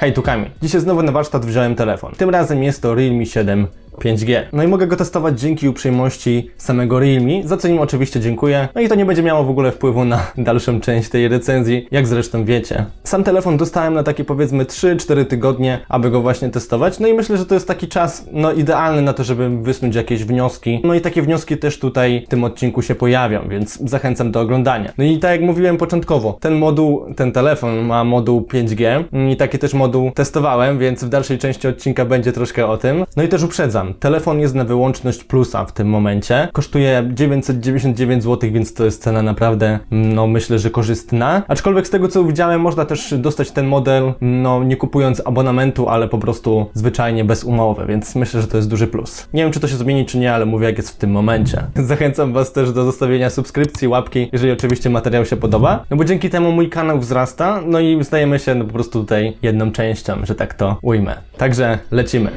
Hej, tu Kamil. Dzisiaj znowu na warsztat wziąłem telefon. Tym razem jest to Realme 7 5G. No i mogę go testować dzięki uprzejmości samego Realme, za co im oczywiście dziękuję. No i to nie będzie miało w ogóle wpływu na dalszą część tej recenzji, jak zresztą wiecie. Sam telefon dostałem na takie powiedzmy 3-4 tygodnie, aby go właśnie testować. No i myślę, że to jest taki czas no idealny na to, żeby wysnuć jakieś wnioski. No i takie wnioski też tutaj w tym odcinku się pojawią, więc zachęcam do oglądania. No i tak jak mówiłem początkowo, ten moduł, ten telefon ma moduł 5G i taki też moduł testowałem, więc w dalszej części odcinka będzie troszkę o tym. No i też uprzedzam, telefon jest na wyłączność plusa w tym momencie. Kosztuje 999 zł, więc to jest cena naprawdę, no myślę, że korzystna. Aczkolwiek z tego co widziałem, można też dostać ten model, no nie kupując abonamentu, ale po prostu zwyczajnie bez umowy, więc myślę, że to jest duży plus. Nie wiem, czy to się zmieni, czy nie, ale mówię, jak jest w tym momencie. Zachęcam Was też do zostawienia subskrypcji, łapki, jeżeli oczywiście materiał się podoba, no bo dzięki temu mój kanał wzrasta, no i stajemy się no, po prostu tutaj jedną częścią, że tak to ujmę. Także lecimy.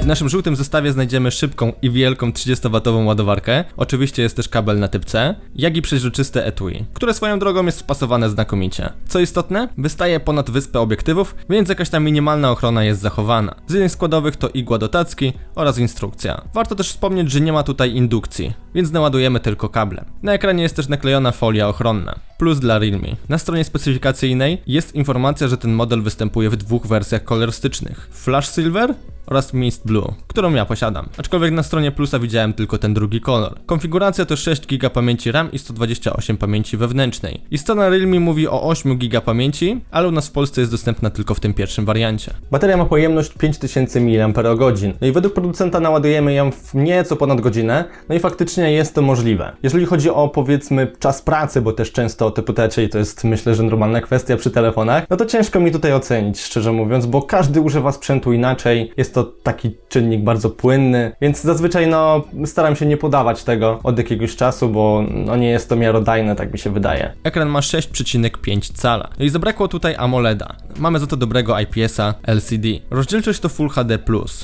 W naszym żółtym zestawie znajdziemy szybką i wielką 30W ładowarkę. Oczywiście jest też kabel na typ C, jak i przeźroczyste etui, które swoją drogą jest spasowane znakomicie. Co istotne, wystaje ponad wyspę obiektywów, więc jakaś tam minimalna ochrona jest zachowana. Z innych składowych to igła do tacki oraz instrukcja. Warto też wspomnieć, że nie ma tutaj indukcji, więc naładujemy tylko kable. Na ekranie jest też naklejona folia ochronna. Plus dla Realme. Na stronie specyfikacyjnej jest informacja, że ten model występuje w dwóch wersjach kolorystycznych. Flash Silver oraz Mist Blue, którą ja posiadam. Aczkolwiek na stronie Plusa widziałem tylko ten drugi kolor. Konfiguracja to 6 GB pamięci RAM i 128 pamięci wewnętrznej. I strona Realme mówi o 8 GB pamięci, ale u nas w Polsce jest dostępna tylko w tym pierwszym wariancie. Bateria ma pojemność 5000 mAh. No i według producenta naładujemy ją w nieco ponad godzinę, no i faktycznie jest to możliwe. Jeżeli chodzi o powiedzmy czas pracy, bo też często o typu T, to jest myślę, że normalna kwestia przy telefonach, no to ciężko mi tutaj ocenić, szczerze mówiąc, bo każdy używa sprzętu inaczej, jest to taki czynnik bardzo płynny, więc zazwyczaj no staram się nie podawać tego od jakiegoś czasu, bo no nie jest to miarodajne, tak mi się wydaje. Ekran ma 6,5 cala. No i zabrakło tutaj AMOLEDa. Mamy za to dobrego IPS-a LCD. Rozdzielczość to Full HD+.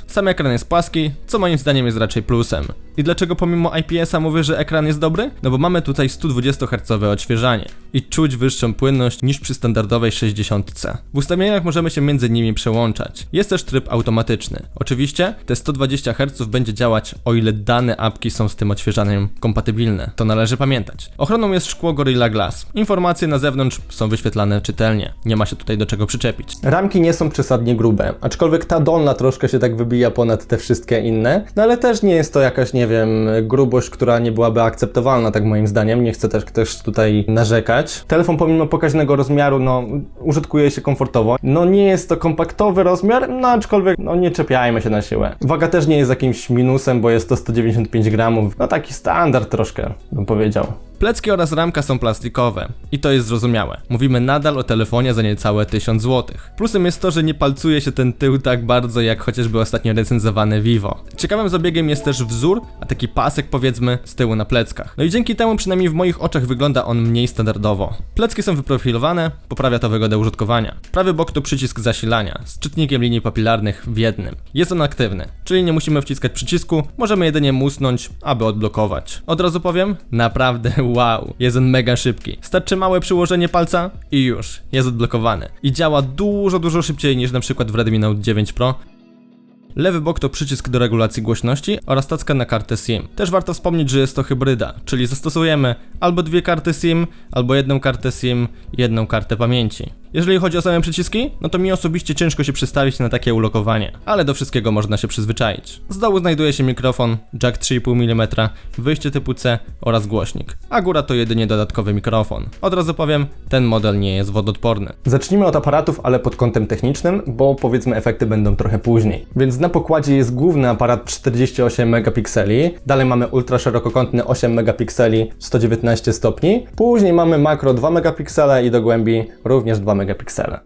Sam ekran jest płaski, co moim zdaniem jest raczej plusem. I dlaczego pomimo IPS-a mówię, że ekran jest dobry? No bo mamy tutaj 120 Hz odświeżanie i czuć wyższą płynność niż przy standardowej 60. W ustawieniach możemy się między nimi przełączać. Jest też tryb automatyczny. Oczywiście te 120 Hz będzie działać o ile dane apki są z tym odświeżaniem kompatybilne. To należy pamiętać. Ochroną jest szkło Gorilla Glass. Informacje na zewnątrz są wyświetlane czytelnie. Nie ma się tutaj do czego przyczepić. Ramki nie są przesadnie grube, aczkolwiek ta dolna troszkę się tak wybija ponad te wszystkie inne, no ale też nie jest to jakaś, nie wiem, grubość, która nie byłaby akceptowalna, tak moim zdaniem. Nie chcę też, też tutaj narzekać. Telefon pomimo pokaźnego rozmiaru, no, użytkuje się komfortowo. No nie jest to kompaktowy rozmiar, no aczkolwiek, no nie czepiajmy się na siłę. Waga też nie jest jakimś minusem, bo jest to 195 gramów. No taki standard troszkę, bym powiedział. Plecki oraz ramka są plastikowe i to jest zrozumiałe. Mówimy nadal o telefonie za niecałe 1000 zł. Plusem jest to, że nie palcuje się ten tył tak bardzo jak chociażby ostatnio recenzowane Vivo. Ciekawym zabiegiem jest też wzór, a taki pasek powiedzmy z tyłu na pleckach. No i dzięki temu przynajmniej w moich oczach wygląda on mniej standardowo. Plecki są wyprofilowane, poprawia to wygodę użytkowania. Prawy bok to przycisk zasilania z czytnikiem linii papilarnych w jednym. Jest on aktywny, czyli nie musimy wciskać przycisku, możemy jedynie musnąć, aby odblokować. Od razu powiem, naprawdę wow, jest on mega szybki. Starczy małe przyłożenie palca i już, jest odblokowany. I działa dużo, dużo szybciej niż na przykład w Redmi Note 9 Pro, Lewy bok to przycisk do regulacji głośności oraz tacka na kartę SIM. Też warto wspomnieć, że jest to hybryda, czyli zastosujemy albo dwie karty SIM, albo jedną kartę SIM, jedną kartę pamięci. Jeżeli chodzi o same przyciski, no to mi osobiście ciężko się przystawić na takie ulokowanie, ale do wszystkiego można się przyzwyczaić. Z dołu znajduje się mikrofon, jack 3,5 mm, wyjście typu C oraz głośnik, a góra to jedynie dodatkowy mikrofon. Od razu powiem, ten model nie jest wodoodporny. Zacznijmy od aparatów, ale pod kątem technicznym, bo powiedzmy efekty będą trochę później. Więc na pokładzie jest główny aparat 48 megapikseli, dalej mamy ultra szerokokątny 8 megapikseli 119 stopni, później mamy makro 2 megapiksele i do głębi również 2 megapiksele.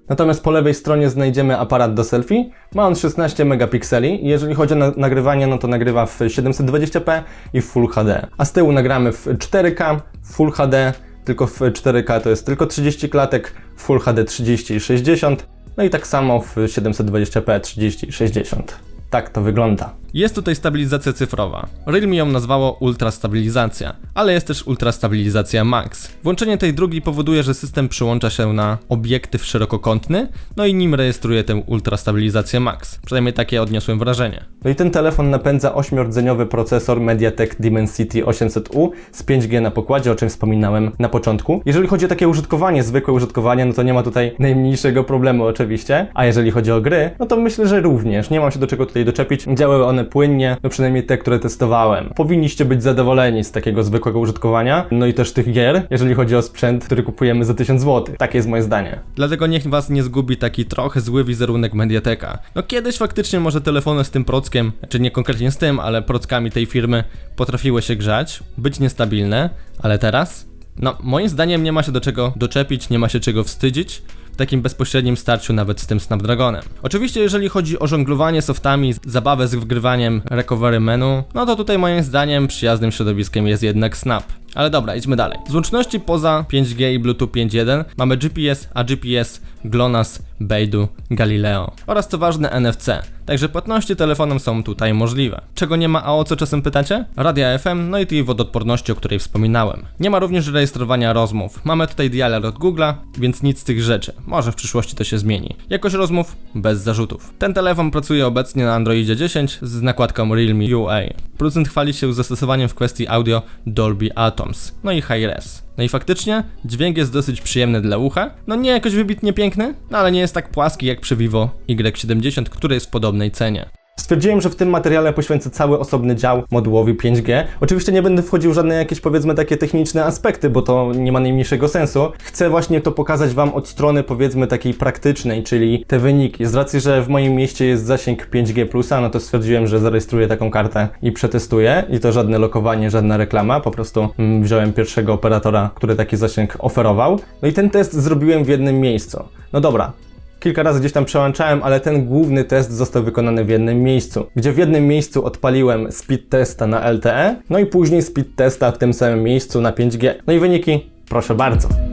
Natomiast po lewej stronie znajdziemy aparat do selfie, ma on 16 megapikseli. Jeżeli chodzi o na nagrywanie, no to nagrywa w 720p i w Full HD. A z tyłu nagramy w 4K, Full HD, tylko w 4K to jest tylko 30 klatek, Full HD 30 i 60, no i tak samo w 720p 30 i 60. tak to wygląda. Jest tutaj stabilizacja cyfrowa. Realme ją nazwało Ultra Stabilizacja, ale jest też Ultra Stabilizacja Max. Włączenie tej drugiej powoduje, że system przyłącza się na obiektyw szerokokątny, no i nim rejestruje tę Ultra Stabilizację Max. Przynajmniej takie odniosłem wrażenie. No i ten telefon napędza 8-rdzeniowy procesor MediaTek Dimensity 800U z 5G na pokładzie, o czym wspominałem na początku. Jeżeli chodzi o takie użytkowanie, zwykłe użytkowanie, no to nie ma tutaj najmniejszego problemu oczywiście. A jeżeli chodzi o gry, no to myślę, że również. Nie mam się do czego tutaj doczepić. Działały one płynnie, no przynajmniej te, które testowałem. Powinniście być zadowoleni z takiego zwykłego użytkowania, no i też tych gier, jeżeli chodzi o sprzęt, który kupujemy za 1000 zł. Takie jest moje zdanie. Dlatego niech was nie zgubi taki trochę zły wizerunek Mediateka. No kiedyś faktycznie może telefony z tym prockiem, czy nie konkretnie z tym, ale prockami tej firmy potrafiły się grzać, być niestabilne, ale teraz? No moim zdaniem nie ma się do czego doczepić, nie ma się czego wstydzić takim bezpośrednim starciu nawet z tym Snapdragonem. Oczywiście jeżeli chodzi o żonglowanie softami, zabawę z wgrywaniem recovery menu, no to tutaj moim zdaniem przyjaznym środowiskiem jest jednak Snap. Ale dobra, idźmy dalej. Z łączności poza 5G i Bluetooth 5.1 mamy GPS, AGPS, GLONASS, Beidou, Galileo oraz co ważne NFC. Także płatności telefonem są tutaj możliwe. Czego nie ma, a o co czasem pytacie? Radia FM, no i tej wodoodporności, o której wspominałem. Nie ma również rejestrowania rozmów. Mamy tutaj dialer od Google'a, więc nic z tych rzeczy. Może w przyszłości to się zmieni. Jakość rozmów bez zarzutów. Ten telefon pracuje obecnie na Androidzie 10 z nakładką Realme UA. Producent chwali się zastosowaniem w kwestii audio Dolby Atoms, no i Hi-Res. No i faktycznie, dźwięk jest dosyć przyjemny dla ucha. No nie jakoś wybitnie piękny, no ale nie jest tak płaski jak przy Vivo Y70, który jest w podobnej cenie. Stwierdziłem, że w tym materiale poświęcę cały osobny dział modułowi 5G. Oczywiście nie będę wchodził w żadne jakieś powiedzmy takie techniczne aspekty, bo to nie ma najmniejszego sensu. Chcę właśnie to pokazać Wam od strony powiedzmy takiej praktycznej, czyli te wyniki. Z racji, że w moim mieście jest zasięg 5G+, no to stwierdziłem, że zarejestruję taką kartę i przetestuję. I to żadne lokowanie, żadna reklama, po prostu mm, wziąłem pierwszego operatora, który taki zasięg oferował. No i ten test zrobiłem w jednym miejscu. No dobra, Kilka razy gdzieś tam przełączałem, ale ten główny test został wykonany w jednym miejscu, gdzie w jednym miejscu odpaliłem speed testa na LTE, no i później speed testa w tym samym miejscu na 5G. No i wyniki, proszę bardzo.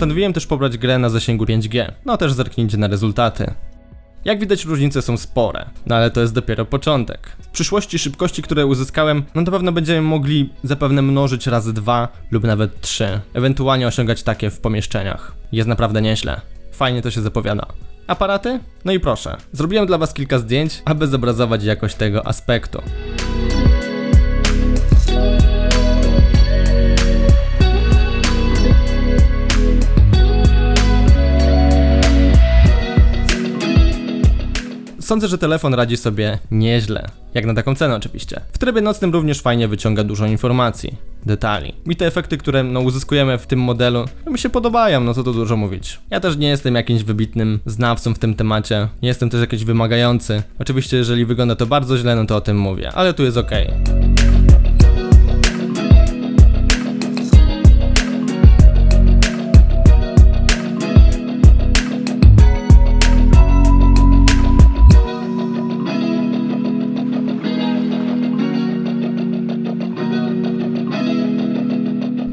Postanowiłem też pobrać grę na zasięgu 5G, no też zerknijcie na rezultaty. Jak widać różnice są spore, no ale to jest dopiero początek. W przyszłości szybkości, które uzyskałem, no to pewno będziemy mogli zapewne mnożyć razy dwa lub nawet trzy, ewentualnie osiągać takie w pomieszczeniach. Jest naprawdę nieźle. Fajnie to się zapowiada. Aparaty? No i proszę, zrobiłem dla Was kilka zdjęć, aby zobrazować jakość tego aspektu. Sądzę, że telefon radzi sobie nieźle. Jak na taką cenę oczywiście. W trybie nocnym również fajnie wyciąga dużo informacji, detali. Mi te efekty, które no, uzyskujemy w tym modelu, no, mi się podobają, no co tu dużo mówić. Ja też nie jestem jakimś wybitnym znawcą w tym temacie, nie jestem też jakiś wymagający. Oczywiście, jeżeli wygląda to bardzo źle, no to o tym mówię, ale tu jest ok.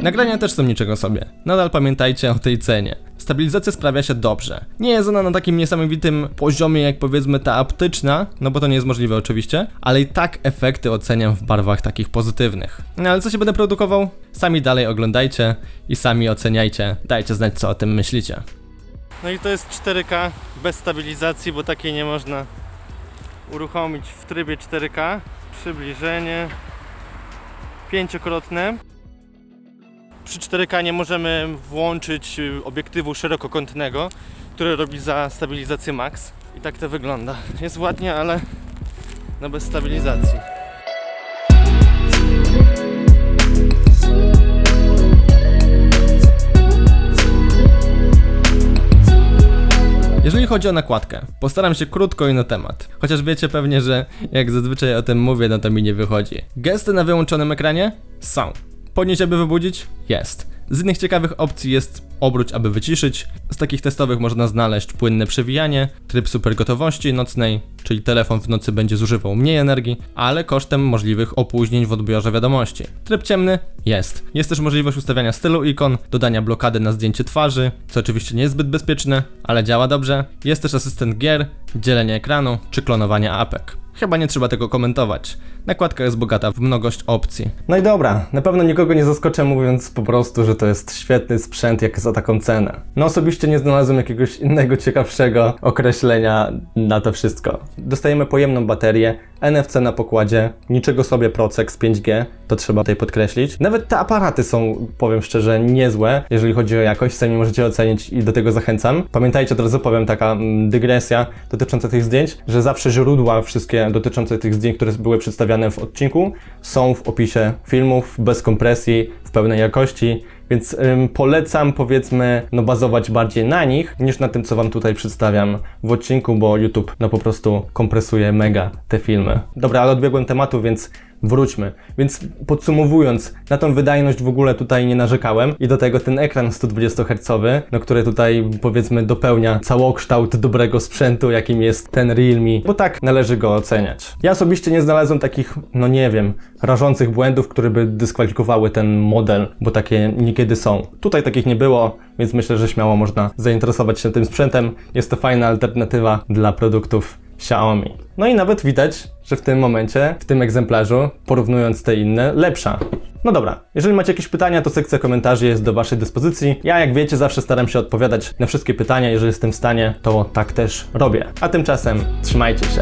Nagrania też są niczego sobie. Nadal pamiętajcie o tej cenie. Stabilizacja sprawia się dobrze. Nie jest ona na takim niesamowitym poziomie jak powiedzmy ta aptyczna, no bo to nie jest możliwe oczywiście, ale i tak efekty oceniam w barwach takich pozytywnych. No ale co się będę produkował? Sami dalej oglądajcie i sami oceniajcie. Dajcie znać co o tym myślicie. No i to jest 4K bez stabilizacji, bo takiej nie można uruchomić w trybie 4K. Przybliżenie pięciokrotne. Przy 4K nie możemy włączyć y, obiektywu szerokokątnego, który robi za stabilizację max. I tak to wygląda. Jest ładnie, ale no bez stabilizacji. Jeżeli chodzi o nakładkę, postaram się krótko i na temat. Chociaż wiecie pewnie, że jak zazwyczaj o tym mówię, no to mi nie wychodzi. Gesty na wyłączonym ekranie? Są. Podnieść, aby wybudzić? Jest. Z innych ciekawych opcji jest obróć, aby wyciszyć. Z takich testowych można znaleźć płynne przewijanie, tryb super gotowości nocnej, czyli telefon w nocy będzie zużywał mniej energii, ale kosztem możliwych opóźnień w odbiorze wiadomości. Tryb ciemny? Jest. Jest też możliwość ustawiania stylu ikon, dodania blokady na zdjęcie twarzy, co oczywiście nie jest zbyt bezpieczne, ale działa dobrze. Jest też asystent gier, dzielenie ekranu czy klonowanie apek. Chyba nie trzeba tego komentować. Nakładka jest bogata w mnogość opcji. No i dobra, na pewno nikogo nie zaskoczę mówiąc po prostu, że to jest świetny sprzęt jak za taką cenę. No osobiście nie znalazłem jakiegoś innego ciekawszego określenia na to wszystko. Dostajemy pojemną baterię, NFC na pokładzie, niczego sobie procek z 5G, to trzeba tutaj podkreślić. Nawet te aparaty są, powiem szczerze, niezłe, jeżeli chodzi o jakość, sami możecie ocenić i do tego zachęcam. Pamiętajcie, od razu powiem taka mm, dygresja dotycząca tych zdjęć, że zawsze źródła wszystkie dotyczące tych zdjęć, które były przedstawiane w odcinku, są w opisie filmów, bez kompresji, w pełnej jakości, więc ym, polecam powiedzmy no bazować bardziej na nich niż na tym, co wam tutaj przedstawiam w odcinku, bo YouTube no po prostu kompresuje mega te filmy. Dobra, ale odbiegłem tematu, więc wróćmy. Więc podsumowując, na tą wydajność w ogóle tutaj nie narzekałem i do tego ten ekran 120 Hz, no który tutaj powiedzmy dopełnia całokształt dobrego sprzętu, jakim jest ten Realme, bo tak należy go oceniać. Ja osobiście nie znalazłem takich, no nie wiem, rażących błędów, które by dyskwalifikowały ten model, bo takie niekiedy są. Tutaj takich nie było, więc myślę, że śmiało można zainteresować się tym sprzętem. Jest to fajna alternatywa dla produktów Xiaomi. No i nawet widać, że w tym momencie, w tym egzemplarzu, porównując te inne, lepsza. No dobra, jeżeli macie jakieś pytania, to sekcja komentarzy jest do Waszej dyspozycji. Ja, jak wiecie, zawsze staram się odpowiadać na wszystkie pytania. Jeżeli jestem w stanie, to tak też robię. A tymczasem trzymajcie się.